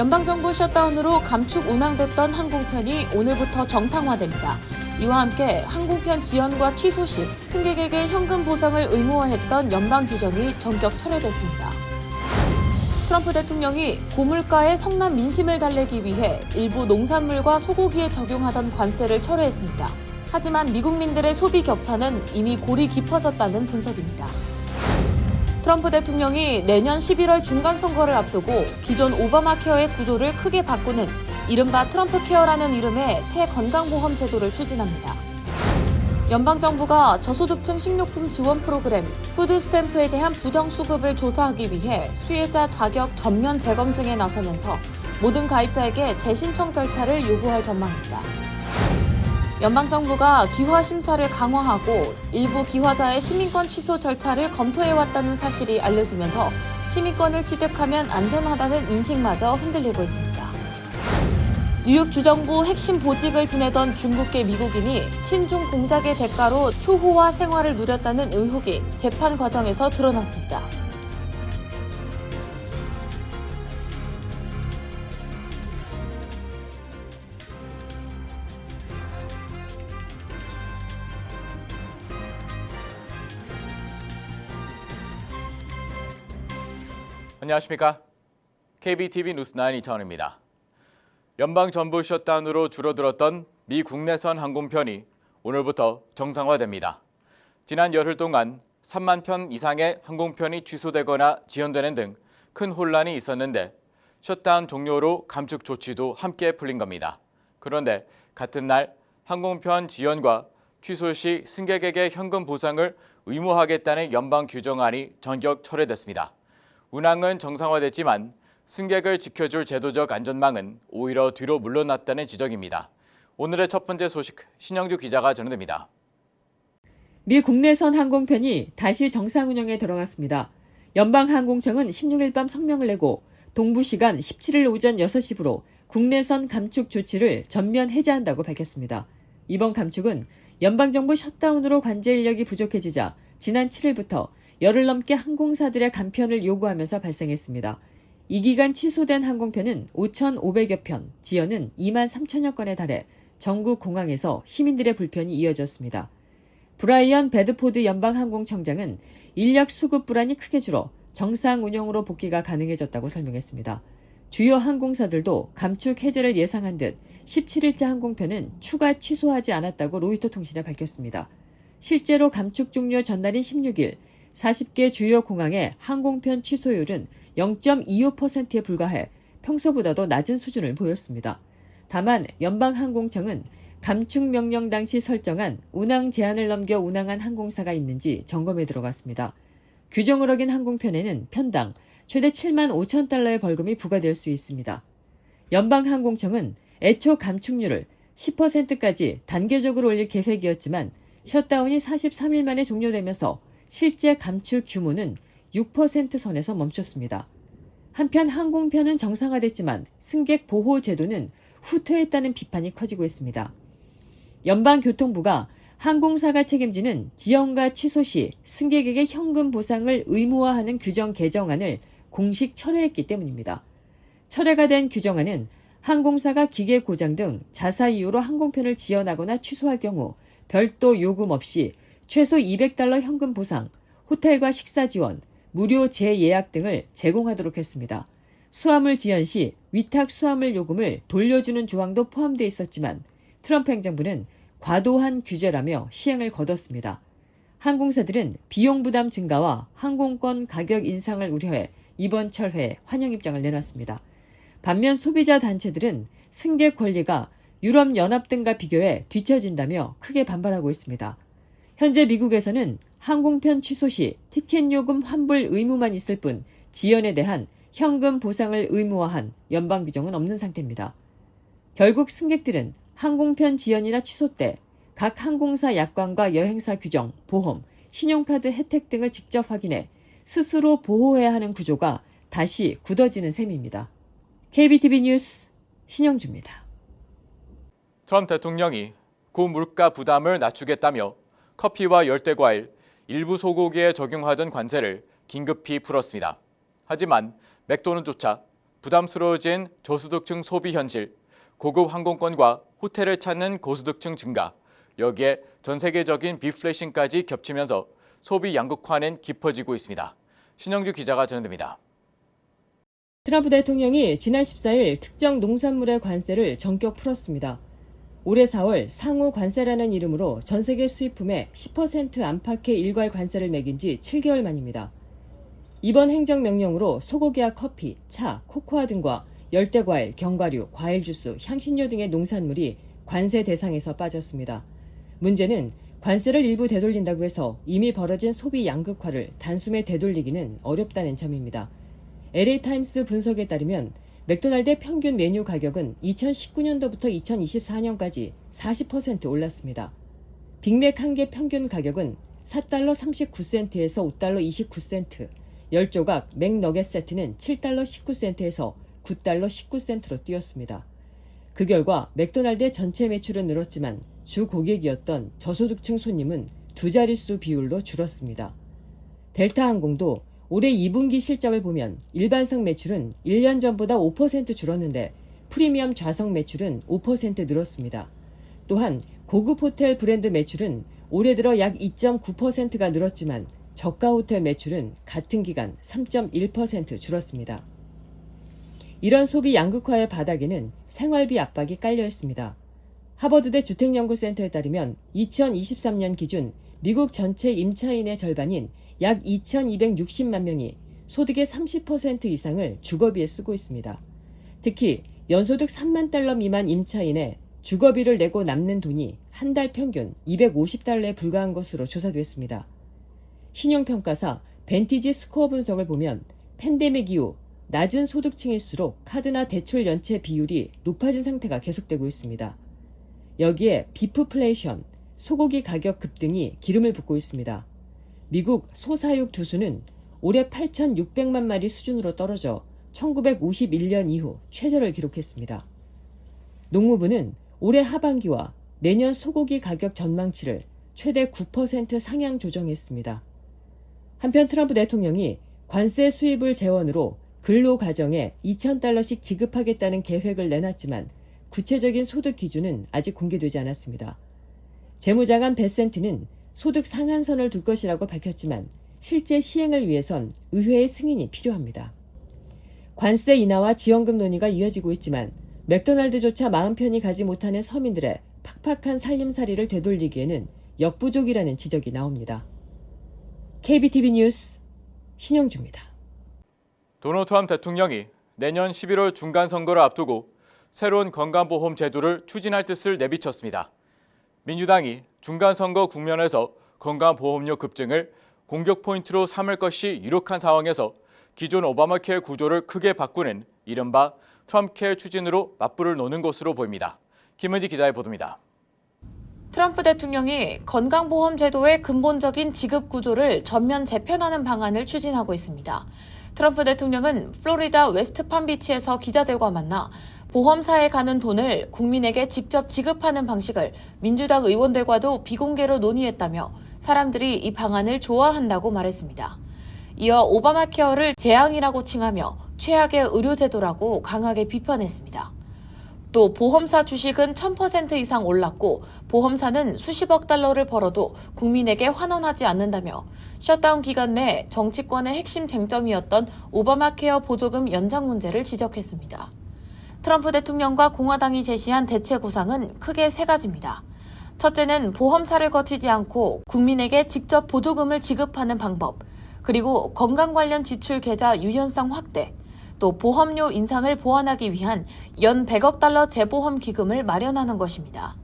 연방정부 셧다운으로 감축 운항됐던 항공편이 오늘부터 정상화됩니다. 이와 함께 항공편 지연과 취소 시 승객에게 현금 보상을 의무화했던 연방 규정이 전격 철회됐습니다. 트럼프 대통령이 고물가의 성난 민심을 달래기 위해 일부 농산물과 소고기에 적용하던 관세를 철회했습니다. 하지만 미국민들의 소비 격차는 이미 골이 깊어졌다는 분석입니다. 트럼프 대통령이 내년 11월 중간 선거를 앞두고 기존 오바마 케어의 구조를 크게 바꾸는 이른바 트럼프 케어라는 이름의 새 건강보험 제도를 추진합니다. 연방정부가 저소득층 식료품 지원 프로그램 푸드 스탬프에 대한 부정 수급을 조사하기 위해 수혜자 자격 전면 재검증에 나서면서 모든 가입자에게 재신청 절차를 요구할 전망입니다. 연방정부가 기화 심사를 강화하고 일부 기화자의 시민권 취소 절차를 검토해왔다는 사실이 알려지면서 시민권을 취득하면 안전하다는 인식마저 흔들리고 있습니다. 뉴욕 주정부 핵심 보직을 지내던 중국계 미국인이 친중 공작의 대가로 초호화 생활을 누렸다는 의혹이 재판 과정에서 드러났습니다. 안녕하십니까? KBTV 뉴스9 이차원입니다. 연방 정부 셧다운으로 줄어들었던 미 국내선 항공편이 오늘부터 정상화됩니다. 지난 열흘 동안 3만 편 이상의 항공편이 취소되거나 지연되는 등 큰 혼란이 있었는데 셧다운 종료로 감축 조치도 함께 풀린 겁니다. 그런데 같은 날 항공편 지연과 취소 시 승객에게 현금 보상을 의무화하겠다는 연방 규정안이 전격 철회됐습니다. 운항은 정상화됐지만 승객을 지켜줄 제도적 안전망은 오히려 뒤로 물러났다는 지적입니다. 오늘의 첫 번째 소식 신영주 기자가 전해드립니다. 미 국내선 항공편이 다시 정상 운영에 들어갔습니다. 연방항공청은 16일 밤 성명을 내고 동부 시간 17일 오전 6시부로 국내선 감축 조치를 전면 해제한다고 밝혔습니다. 이번 감축은 연방정부 셧다운으로 관제 인력이 부족해지자 지난 7일부터 열흘 넘게 항공사들의 감편을 요구하면서 발생했습니다. 이 기간 취소된 항공편은 5,500여 편, 지연은 2만 3천여 건에 달해 전국 공항에서 시민들의 불편이 이어졌습니다. 브라이언 베드포드 연방항공청장은 인력 수급 불안이 크게 줄어 정상 운영으로 복귀가 가능해졌다고 설명했습니다. 주요 항공사들도 감축 해제를 예상한 듯 17일자 항공편은 추가 취소하지 않았다고 로이터 통신에 밝혔습니다. 실제로 감축 종료 전날인 16일 40개 주요 공항의 항공편 취소율은 0.25%에 불과해 평소보다도 낮은 수준을 보였습니다. 다만 연방항공청은 감축 명령 당시 설정한 운항 제한을 넘겨 운항한 항공사가 있는지 점검에 들어갔습니다. 규정을 어긴 항공편에는 편당 최대 7만 5천 달러의 벌금이 부과될 수 있습니다. 연방항공청은 애초 감축률을 10%까지 단계적으로 올릴 계획이었지만 셧다운이 43일 만에 종료되면서 실제 감축 규모는 6% 선에서 멈췄습니다. 한편 항공편은 정상화됐지만 승객 보호 제도는 후퇴했다는 비판이 커지고 있습니다. 연방교통부가 항공사가 책임지는 지연과 취소 시 승객에게 현금 보상을 의무화하는 규정 개정안을 공식 철회했기 때문입니다. 철회가 된 규정안은 항공사가 기계 고장 등 자사 이유로 항공편을 지연하거나 취소할 경우 별도 요금 없이 최소 200달러 현금 보상, 호텔과 식사 지원, 무료 재예약 등을 제공하도록 했습니다. 수화물 지연 시 위탁 수화물 요금을 돌려주는 조항도 포함되어 있었지만 트럼프 행정부는 과도한 규제라며 시행을 거뒀습니다. 항공사들은 비용 부담 증가와 항공권 가격 인상을 우려해 이번 철회에 환영 입장을 내놨습니다. 반면 소비자 단체들은 승객 권리가 유럽연합 등과 비교해 뒤처진다며 크게 반발하고 있습니다. 현재 미국에서는 항공편 취소 시 티켓 요금 환불 의무만 있을 뿐 지연에 대한 현금 보상을 의무화한 연방 규정은 없는 상태입니다. 결국 승객들은 항공편 지연이나 취소 때 각 항공사 약관과 여행사 규정, 보험, 신용카드 혜택 등을 직접 확인해 스스로 보호해야 하는 구조가 다시 굳어지는 셈입니다. KBTV 뉴스 신영주입니다. 트럼프 대통령이 고 물가 부담을 낮추겠다며 커피와 열대과일, 일부 소고기에 적용하던 관세를 긴급히 풀었습니다. 하지만 맥도날드조차 부담스러워진 저소득층 소비 현실, 고급 항공권과 호텔을 찾는 고소득층 증가, 여기에 전 세계적인 비플레이션까지 겹치면서 소비 양극화는 깊어지고 있습니다. 신영주 기자가 전해드립니다. 트럼프 대통령이 지난 14일 특정 농산물의 관세를 전격 풀었습니다. 올해 4월 상호 관세라는 이름으로 전 세계 수입품에 10% 안팎의 일괄 관세를 매긴 지 7개월 만입니다. 이번 행정명령으로 소고기와 커피, 차, 코코아 등과 열대과일, 견과류, 과일 주스, 향신료 등의 농산물이 관세 대상에서 빠졌습니다. 문제는 관세를 일부 되돌린다고 해서 이미 벌어진 소비 양극화를 단숨에 되돌리기는 어렵다는 점입니다. LA타임스 분석에 따르면 맥도날드의 평균 메뉴 가격은 2019년도부터 2024년까지 40% 올랐습니다. 빅맥 한 개 평균 가격은 4달러 39센트에서 5달러 29센트, 10조각 맥너겟 세트는 7달러 19센트에서 9달러 19센트로 뛰었습니다. 그 결과 맥도날드의 전체 매출은 늘었지만 주 고객이었던 저소득층 손님은 두 자릿수 비율로 줄었습니다. 델타 항공도 올해 2분기 실적을 보면 일반석 매출은 1년 전보다 5% 줄었는데 프리미엄 좌석 매출은 5% 늘었습니다. 또한 고급 호텔 브랜드 매출은 올해 들어 약 2.9%가 늘었지만 저가 호텔 매출은 같은 기간 3.1% 줄었습니다. 이런 소비 양극화의 바닥에는 생활비 압박이 깔려 있습니다. 하버드대 주택연구센터에 따르면 2023년 기준 미국 전체 임차인의 절반인 약 2,260만 명이 소득의 30% 이상을 주거비에 쓰고 있습니다. 특히 연소득 3만 달러 미만 임차인의 주거비를 내고 남는 돈이 한 달 평균 250달러에 불과한 것으로 조사됐습니다. 신용평가사 벤티지 스코어 분석을 보면 팬데믹 이후 낮은 소득층일수록 카드나 대출 연체 비율이 높아진 상태가 계속되고 있습니다. 여기에 비프플레이션, 소고기 가격 급등이 기름을 붓고 있습니다. 미국 소사육 두수는 올해 8,600만 마리 수준으로 떨어져 1951년 이후 최저를 기록했습니다. 농무부는 올해 하반기와 내년 소고기 가격 전망치를 최대 9% 상향 조정했습니다. 한편 트럼프 대통령이 관세 수입을 재원으로 근로 가정에 2,000달러씩 지급하겠다는 계획을 내놨지만 구체적인 소득 기준은 아직 공개되지 않았습니다. 재무장관 베센트는 소득 상한선을 둘 것이라고 밝혔지만 실제 시행을 위해선 의회의 승인이 필요합니다. 관세 인하와 지원금 논의가 이어지고 있지만 맥도날드조차 마음 편히 가지 못하는 서민들의 팍팍한 살림살이를 되돌리기에는 역부족이라는 지적이 나옵니다. KBTV 뉴스 신영주입니다. 도널드 트럼프 대통령이 내년 11월 중간 선거를 앞두고 새로운 건강보험 제도를 추진할 뜻을 내비쳤습니다. 민주당이 중간 선거 국면에서 건강보험료 급증을 공격 포인트로 삼을 것이 유력한 상황에서 기존 오바마 케어 구조를 크게 바꾸는 이른바 트럼프 케어 추진으로 맞불을 놓는 것으로 보입니다. 김은지 기자의 보도입니다. 트럼프 대통령이 건강보험 제도의 근본적인 지급 구조를 전면 재편하는 방안을 추진하고 있습니다. 트럼프 대통령은 플로리다 웨스트팜비치에서 기자들과 만나 보험사에 가는 돈을 국민에게 직접 지급하는 방식을 민주당 의원들과도 비공개로 논의했다며 사람들이 이 방안을 좋아한다고 말했습니다. 이어 오바마 케어를 재앙이라고 칭하며 최악의 의료제도라고 강하게 비판했습니다. 또 보험사 주식은 1000% 이상 올랐고 보험사는 수십억 달러를 벌어도 국민에게 환원하지 않는다며 셧다운 기간 내 정치권의 핵심 쟁점이었던 오바마 케어 보조금 연장 문제를 지적했습니다. 트럼프 대통령과 공화당이 제시한 대체 구상은 크게 세 가지입니다. 첫째는 보험사를 거치지 않고 국민에게 직접 보조금을 지급하는 방법, 그리고 건강 관련 지출 계좌 유연성 확대, 또 보험료 인상을 보완하기 위한 연 100억 달러 재보험 기금을 마련하는 것입니다.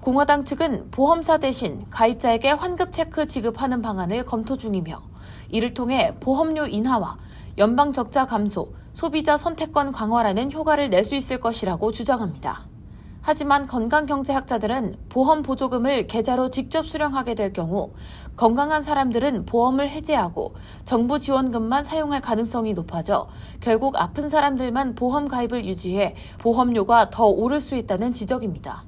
공화당 측은 보험사 대신 가입자에게 환급 체크 지급하는 방안을 검토 중이며 이를 통해 보험료 인하와 연방 적자 감소, 소비자 선택권 강화라는 효과를 낼 수 있을 것이라고 주장합니다. 하지만 건강경제학자들은 보험 보조금을 계좌로 직접 수령하게 될 경우 건강한 사람들은 보험을 해지하고 정부 지원금만 사용할 가능성이 높아져 결국 아픈 사람들만 보험 가입을 유지해 보험료가 더 오를 수 있다는 지적입니다.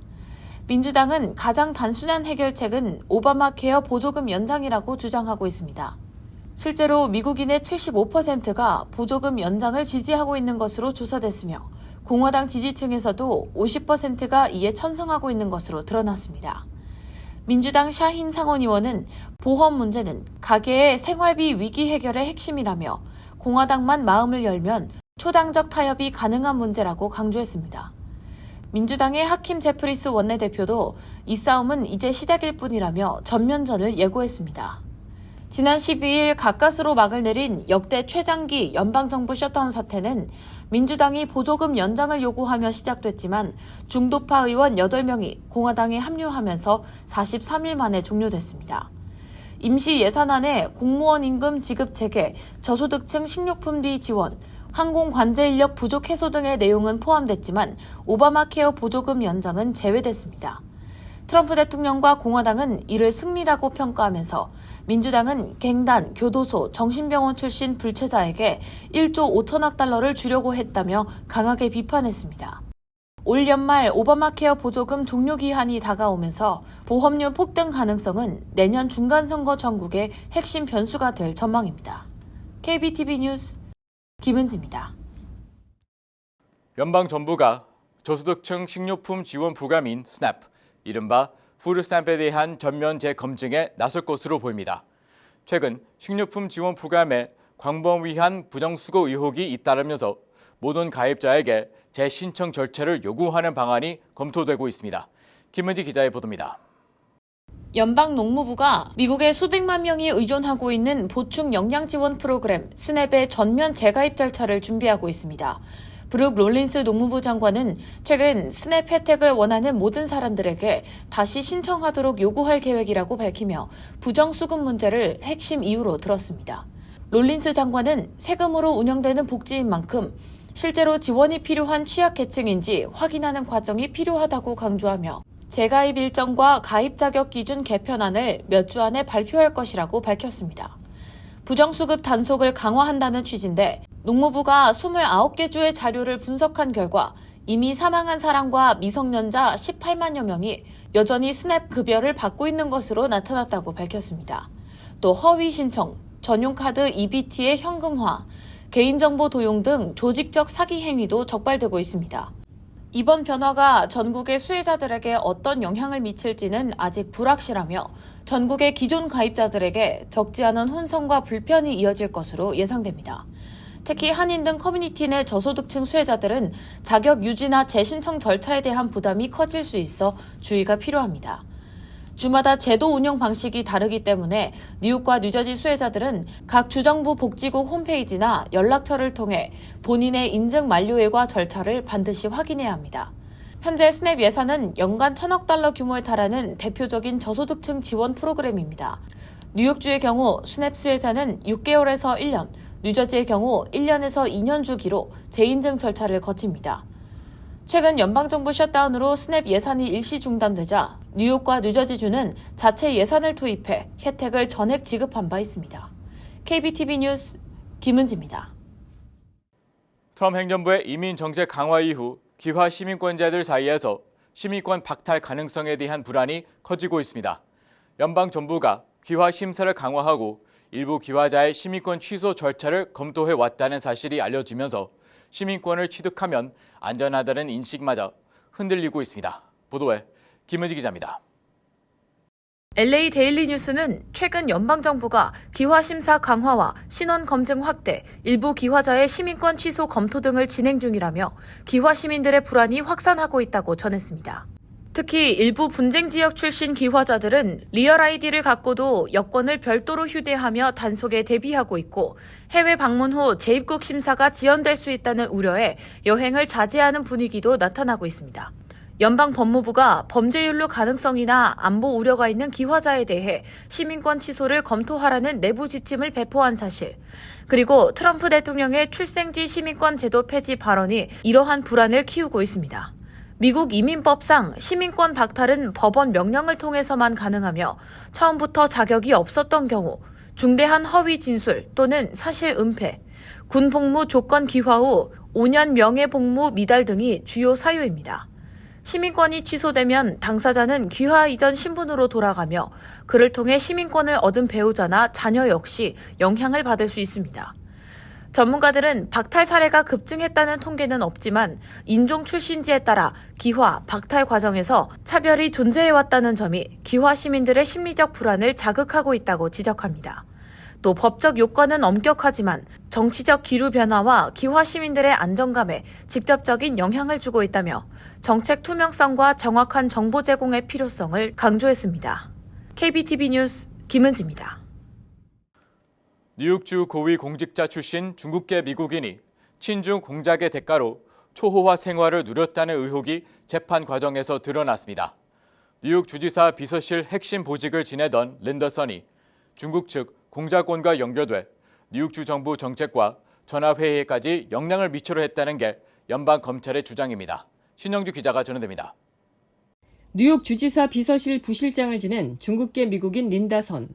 민주당은 가장 단순한 해결책은 오바마 케어 보조금 연장이라고 주장하고 있습니다. 실제로 미국인의 75%가 보조금 연장을 지지하고 있는 것으로 조사됐으며 공화당 지지층에서도 50%가 이에 찬성하고 있는 것으로 드러났습니다. 민주당 샤힌 상원 의원은 보험 문제는 가계의 생활비 위기 해결의 핵심이라며 공화당만 마음을 열면 초당적 타협이 가능한 문제라고 강조했습니다. 민주당의 하킴 제프리스 원내대표도 이 싸움은 이제 시작일 뿐이라며 전면전을 예고했습니다. 지난 12일 가까스로 막을 내린 역대 최장기 연방정부 셧다운 사태는 민주당이 보조금 연장을 요구하며 시작됐지만 중도파 의원 8명이 공화당에 합류하면서 43일 만에 종료됐습니다. 임시 예산안에 공무원 임금 지급 체계, 저소득층 식료품비 지원, 항공 관제 인력 부족 해소 등의 내용은 포함됐지만 오바마 케어 보조금 연장은 제외됐습니다. 트럼프 대통령과 공화당은 이를 승리라고 평가하면서 민주당은 갱단, 교도소, 정신병원 출신 불체자에게 1조 5천억 달러를 주려고 했다며 강하게 비판했습니다. 올 연말 오바마 케어 보조금 종료 기한이 다가오면서 보험료 폭등 가능성은 내년 중간선거 전국의 핵심 변수가 될 전망입니다. KBTV 뉴스 김은지입니다. 연방 정부가 저소득층 식료품 지원 부감인 스냅, 이른바 푸드 스탬프에 대한 전면 재검증에 나설 것으로 보입니다. 최근 식료품 지원 부감에 광범 위한 부정수거 의혹이 잇따르면서 모든 가입자에게 재신청 절차를 요구하는 방안이 검토되고 있습니다. 김은지 기자의 보도입니다. 연방 농무부가 미국의 수백만 명이 의존하고 있는 보충 영양 지원 프로그램 스냅의 전면 재가입 절차를 준비하고 있습니다. 브룩 롤린스 농무부 장관은 최근 스냅 혜택을 원하는 모든 사람들에게 다시 신청하도록 요구할 계획이라고 밝히며 부정수급 문제를 핵심 이유로 들었습니다. 롤린스 장관은 세금으로 운영되는 복지인 만큼 실제로 지원이 필요한 취약계층인지 확인하는 과정이 필요하다고 강조하며 재가입 일정과 가입 자격 기준 개편안을 몇 주 안에 발표할 것이라고 밝혔습니다. 부정수급 단속을 강화한다는 취지인데 농무부가 29개 주의 자료를 분석한 결과 이미 사망한 사람과 미성년자 18만여 명이 여전히 스냅 급여를 받고 있는 것으로 나타났다고 밝혔습니다. 또 허위 신청, 전용 카드 EBT의 현금화, 개인정보 도용 등 조직적 사기 행위도 적발되고 있습니다. 이번 변화가 전국의 수혜자들에게 어떤 영향을 미칠지는 아직 불확실하며 전국의 기존 가입자들에게 적지 않은 혼선과 불편이 이어질 것으로 예상됩니다. 특히 한인 등 커뮤니티 내 저소득층 수혜자들은 자격 유지나 재신청 절차에 대한 부담이 커질 수 있어 주의가 필요합니다. 주마다 제도 운영 방식이 다르기 때문에 뉴욕과 뉴저지 수혜자들은 각 주정부 복지국 홈페이지나 연락처를 통해 본인의 인증 만료일과 절차를 반드시 확인해야 합니다. 현재 스냅 예산은 연간 천억 달러 규모에 달하는 대표적인 저소득층 지원 프로그램입니다. 뉴욕주의 경우 스냅 수혜자는 6개월에서 1년, 뉴저지의 경우 1년에서 2년 주기로 재인증 절차를 거칩니다. 최근 연방정부 셧다운으로 스냅 예산이 일시 중단되자 뉴욕과 뉴저지주는 자체 예산을 투입해 혜택을 전액 지급한 바 있습니다. KBTV 뉴스 김은지입니다. 트럼프 행정부의 이민 정책 강화 이후 귀화 시민권자들 사이에서 시민권 박탈 가능성에 대한 불안이 커지고 있습니다. 연방 정부가 귀화 심사를 강화하고 일부 귀화자의 시민권 취소 절차를 검토해 왔다는 사실이 알려지면서 시민권을 취득하면 안전하다는 인식마저 흔들리고 있습니다. 보도에 김은지 기자입니다. LA 데일리 뉴스는 최근 연방정부가 기화심사 강화와 신원 검증 확대, 일부 기화자의 시민권 취소 검토 등을 진행 중이라며 기화 시민들의 불안이 확산하고 있다고 전했습니다. 특히 일부 분쟁 지역 출신 기화자들은 리얼 아이디를 갖고도 여권을 별도로 휴대하며 단속에 대비하고 있고 해외 방문 후 재입국 심사가 지연될 수 있다는 우려에 여행을 자제하는 분위기도 나타나고 있습니다. 연방 법무부가 범죄율로 가능성이나 안보 우려가 있는 기화자에 대해 시민권 취소를 검토하라는 내부 지침을 배포한 사실, 그리고 트럼프 대통령의 출생지 시민권 제도 폐지 발언이 이러한 불안을 키우고 있습니다. 미국 이민법상 시민권 박탈은 법원 명령을 통해서만 가능하며 처음부터 자격이 없었던 경우 중대한 허위 진술 또는 사실 은폐, 군 복무 조건 기화 후 5년 명예 복무 미달 등이 주요 사유입니다. 시민권이 취소되면 당사자는 귀화 이전 신분으로 돌아가며 그를 통해 시민권을 얻은 배우자나 자녀 역시 영향을 받을 수 있습니다. 전문가들은 박탈 사례가 급증했다는 통계는 없지만 인종 출신지에 따라 기화, 박탈 과정에서 차별이 존재해왔다는 점이 기화 시민들의 심리적 불안을 자극하고 있다고 지적합니다. 또 법적 요건은 엄격하지만 정치적 기류 변화와 기화 시민들의 안정감에 직접적인 영향을 주고 있다며 정책 투명성과 정확한 정보 제공의 필요성을 강조했습니다. KBTV 뉴스 김은지입니다. 뉴욕주 고위 공직자 출신 중국계 미국인이 친중 공작의 대가로 초호화 생활을 누렸다는 의혹이 재판 과정에서 드러났습니다. 뉴욕 주지사 비서실 핵심 보직을 지내던 린더선이 중국 측 공작원과 연결돼 뉴욕주 정부 정책과 전화회의에까지 영향을 미치려 했다는 게 연방 검찰의 주장입니다. 신영주 기자가 전해드립니다. 뉴욕 주지사 비서실 부실장을 지낸 중국계 미국인 린다선.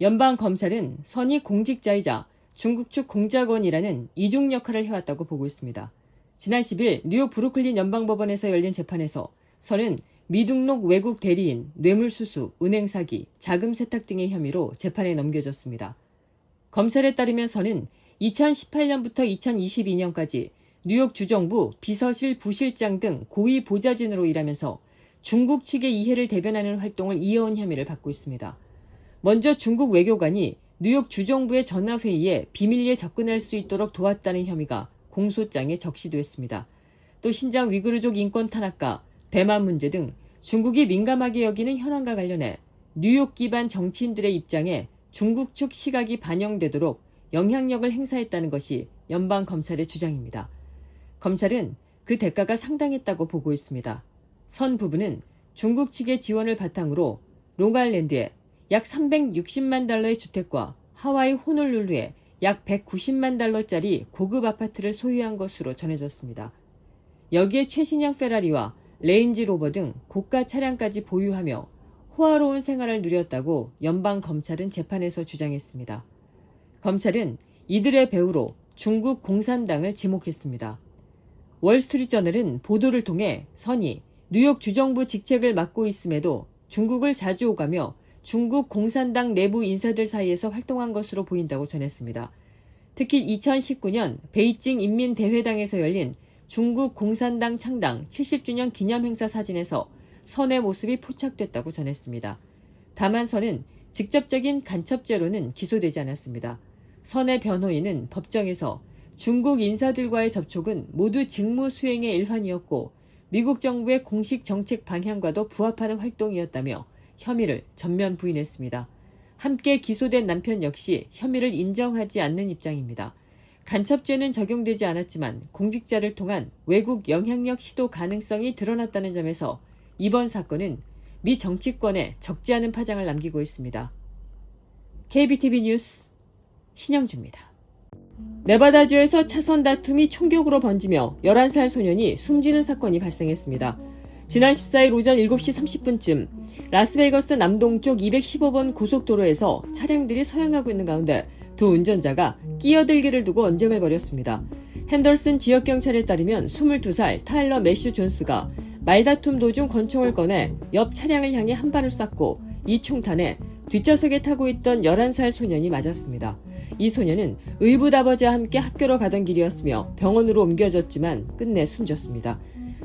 연방 검찰은 선이 공직자이자 중국 측 공작원이라는 이중 역할을 해왔다고 보고 있습니다. 지난 10일 뉴욕 브루클린 연방법원에서 열린 재판에서 선은 미등록 외국 대리인, 뇌물수수, 은행 사기, 자금 세탁 등의 혐의로 재판에 넘겨졌습니다. 검찰에 따르면 선은 2018년부터 2022년까지 뉴욕 주정부 비서실 부실장 등 고위 보좌진으로 일하면서 중국 측의 이해를 대변하는 활동을 이어온 혐의를 받고 있습니다. 먼저 중국 외교관이 뉴욕 주정부의 전화회의에 비밀리에 접근할 수 있도록 도왔다는 혐의가 공소장에 적시됐습니다. 또 신장 위구르족 인권 탄압과 대만 문제 등 중국이 민감하게 여기는 현안과 관련해 뉴욕 기반 정치인들의 입장에 중국 측 시각이 반영되도록 영향력을 행사했다는 것이 연방 검찰의 주장입니다. 검찰은 그 대가가 상당했다고 보고 있습니다. 선 부부는 중국 측의 지원을 바탕으로 롱알랜드에 약 360만 달러의 주택과 하와이 호놀룰루에 약 190만 달러짜리 고급 아파트를 소유한 것으로 전해졌습니다. 여기에 최신형 페라리와 레인지 로버 등 고가 차량까지 보유하며 호화로운 생활을 누렸다고 연방 검찰은 재판에서 주장했습니다. 검찰은 이들의 배우로 중국 공산당을 지목했습니다. 월스트리트저널은 보도를 통해 선이 뉴욕 주정부 직책을 맡고 있음에도 중국을 자주 오가며 중국 공산당 내부 인사들 사이에서 활동한 것으로 보인다고 전했습니다. 특히 2019년 베이징 인민대회당에서 열린 중국 공산당 창당 70주년 기념 행사 사진에서 선의 모습이 포착됐다고 전했습니다. 다만 선은 직접적인 간첩죄로는 기소되지 않았습니다. 선의 변호인은 법정에서 중국 인사들과의 접촉은 모두 직무 수행의 일환이었고 미국 정부의 공식 정책 방향과도 부합하는 활동이었다며 혐의를 전면 부인했습니다. 함께 기소된 남편 역시 혐의를 인정하지 않는 입장입니다. 간첩죄는 적용되지 않았지만 공직자를 통한 외국 영향력 시도 가능성이 드러났다는 점에서 이번 사건은 미 정치권에 적지 않은 파장을 남기고 있습니다. KBTV 뉴스 신영주입니다. 네바다주에서 차선 다툼이 총격으로 번지며 11살 소년이 숨지는 사건이 발생했습니다. 지난 14일 오전 7시 30분쯤 라스베이거스 남동쪽 215번 고속도로에서 차량들이 서행하고 있는 가운데 두 운전자가 끼어들기를 두고 언쟁을 벌였습니다. 핸덜슨 지역경찰에 따르면 22살 타일러 매슈 존스가 말다툼 도중 권총을 꺼내 옆 차량을 향해 한 발을 쐈고 이 총탄에 뒷좌석에 타고 있던 11살 소년이 맞았습니다. 이 소년은 의붓 아버지와 함께 학교로 가던 길이었으며 병원으로 옮겨졌지만 끝내 숨졌습니다.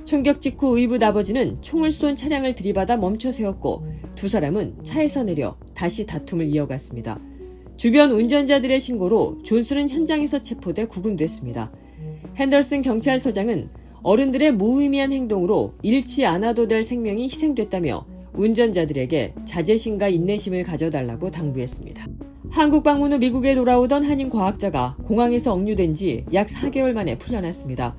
총격 직후 의붓 아버지는 총을 쏜 차량을 들이받아 멈춰 세웠고 두 사람은 차에서 내려 다시 다툼을 이어갔습니다. 주변 운전자들의 신고로 존스는 현장에서 체포돼 구금됐습니다. 핸더슨 경찰서장은 어른들의 무의미한 행동으로 잃지 않아도 될 생명이 희생됐다며 운전자들에게 자제심과 인내심을 가져달라고 당부했습니다. 한국 방문 후 미국에 돌아오던 한인 과학자가 공항에서 억류된 지 약 4개월 만에 풀려났습니다.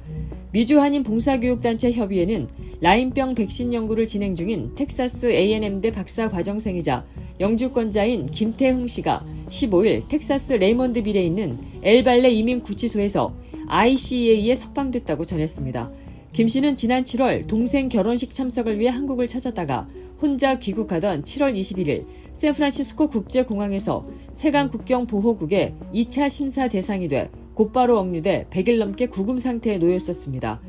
미주 한인 봉사교육단체 협의회는 라인병 백신 연구를 진행 중인 텍사스 A&M대 박사 과정생이자 영주권자인 김태흥 씨가 15일 텍사스 레이먼드빌에 있는 엘발레 이민 구치소에서 ICA에 석방됐다고 전했습니다. 김 씨는 지난 7월 동생 결혼식 참석을 위해 한국을 찾았다가 혼자 귀국하던 7월 21일 샌프란시스코 국제공항에서 세관 국경 보호국의 2차 심사 대상이 돼 곧바로 억류돼 100일 넘게 구금 상태에 놓였었습니다.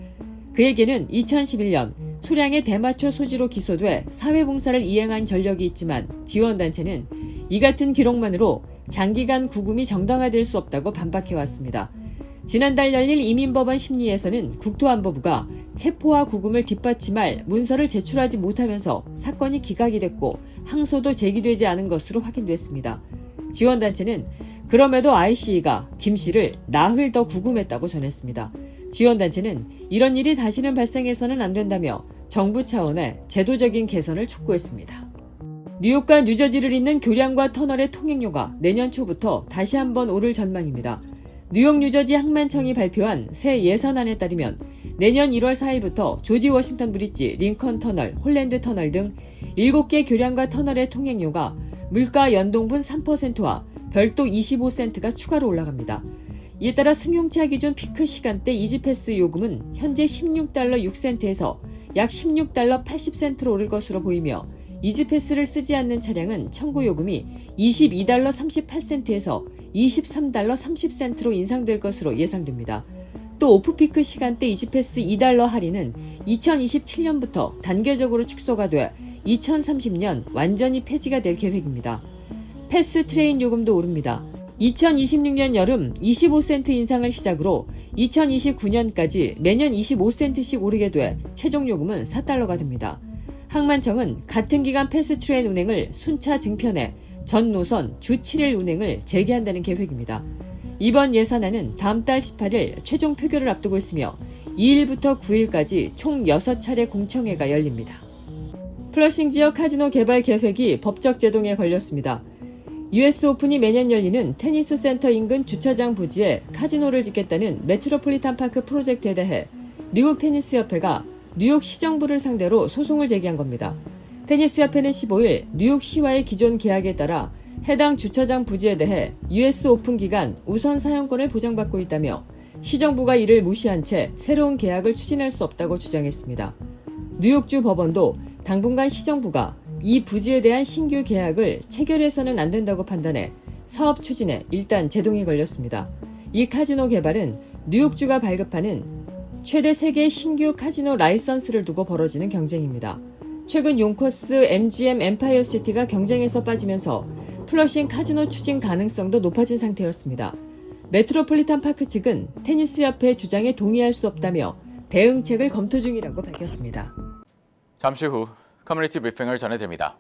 그에게는 2011년 소량의 대마초 소지로 기소돼 사회봉사를 이행한 전력이 있지만 지원단체는 이 같은 기록만으로 장기간 구금이 정당화될 수 없다고 반박해왔습니다. 지난달 열릴 이민법원 심리에서는 국토안보부가 체포와 구금을 뒷받침할 문서를 제출하지 못하면서 사건이 기각이 됐고 항소도 제기되지 않은 것으로 확인됐습니다. 지원단체는 그럼에도 ICE가 김 씨를 나흘 더 구금했다고 전했습니다. 지원단체는 이런 일이 다시는 발생해서는 안 된다며 정부 차원의 제도적인 개선을 촉구했습니다. 뉴욕과 뉴저지를 잇는 교량과 터널의 통행료가 내년 초부터 다시 한번 오를 전망입니다. 뉴욕 뉴저지 항만청이 발표한 새 예산안에 따르면 내년 1월 4일부터 조지 워싱턴 브릿지, 링컨 터널, 홀랜드 터널 등 7개 교량과 터널의 통행료가 물가 연동분 3%와 별도 25센트가 추가로 올라갑니다. 이에 따라 승용차 기준 피크 시간대 이지패스 요금은 현재 16달러 6센트에서 약 16달러 80센트로 오를 것으로 보이며 이지패스를 쓰지 않는 차량은 청구 요금이 22달러 38센트에서 23달러 30센트로 인상될 것으로 예상됩니다. 또 오프피크 시간대 이지패스 2달러 할인은 2027년부터 단계적으로 축소가 돼 2030년 완전히 폐지가 될 계획입니다. 패스 트레인 요금도 오릅니다. 2026년 여름 25센트 인상을 시작으로 2029년까지 매년 25센트씩 오르게 돼 최종 요금은 4달러가 됩니다. 항만청은 같은 기간 패스 트레인 운행을 순차 증편해 전 노선 주 7일 운행을 재개한다는 계획입니다. 이번 예산안은 다음 달 18일 최종 표결을 앞두고 있으며 2일부터 9일까지 총 6차례 공청회가 열립니다. 플러싱 지역 카지노 개발 계획이 법적 제동에 걸렸습니다. US 오픈이 매년 열리는 테니스 센터 인근 주차장 부지에 카지노를 짓겠다는 메트로폴리탄 파크 프로젝트에 대해 미국 테니스 협회가 뉴욕 시정부를 상대로 소송을 제기한 겁니다. 테니스 협회는 15일 뉴욕 시와의 기존 계약에 따라 해당 주차장 부지에 대해 US 오픈 기간 우선 사용권을 보장받고 있다며 시정부가 이를 무시한 채 새로운 계약을 추진할 수 없다고 주장했습니다. 뉴욕주 법원도 당분간 시정부가 이 부지에 대한 신규 계약을 체결해서는 안 된다고 판단해 사업 추진에 일단 제동이 걸렸습니다. 이 카지노 개발은 뉴욕주가 발급하는 최대 3개의 신규 카지노 라이선스를 두고 벌어지는 경쟁입니다. 최근 용커스 MGM 엠파이어 시티가 경쟁에서 빠지면서 플러싱 카지노 추진 가능성도 높아진 상태였습니다. 메트로폴리탄 파크 측은 테니스 협회 주장에 동의할 수 없다며 대응책을 검토 중이라고 밝혔습니다. 잠시 후 커뮤니티 브리핑을 전해드립니다.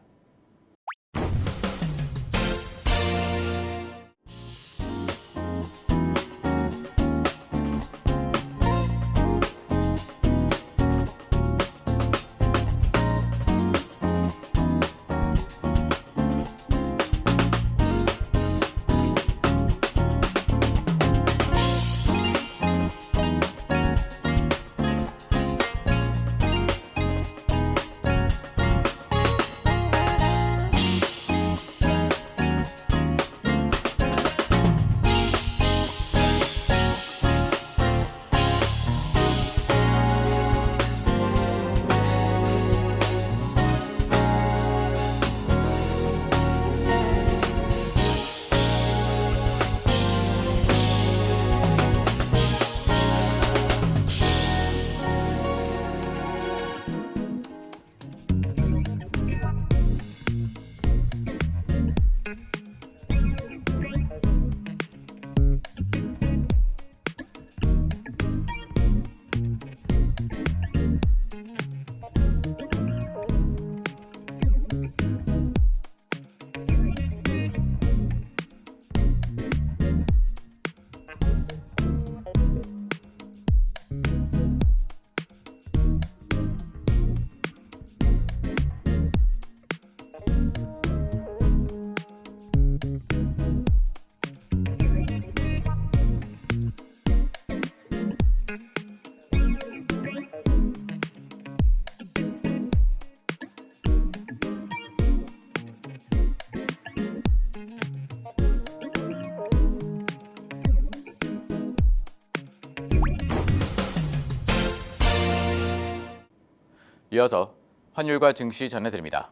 이어서 환율과 증시 전해드립니다.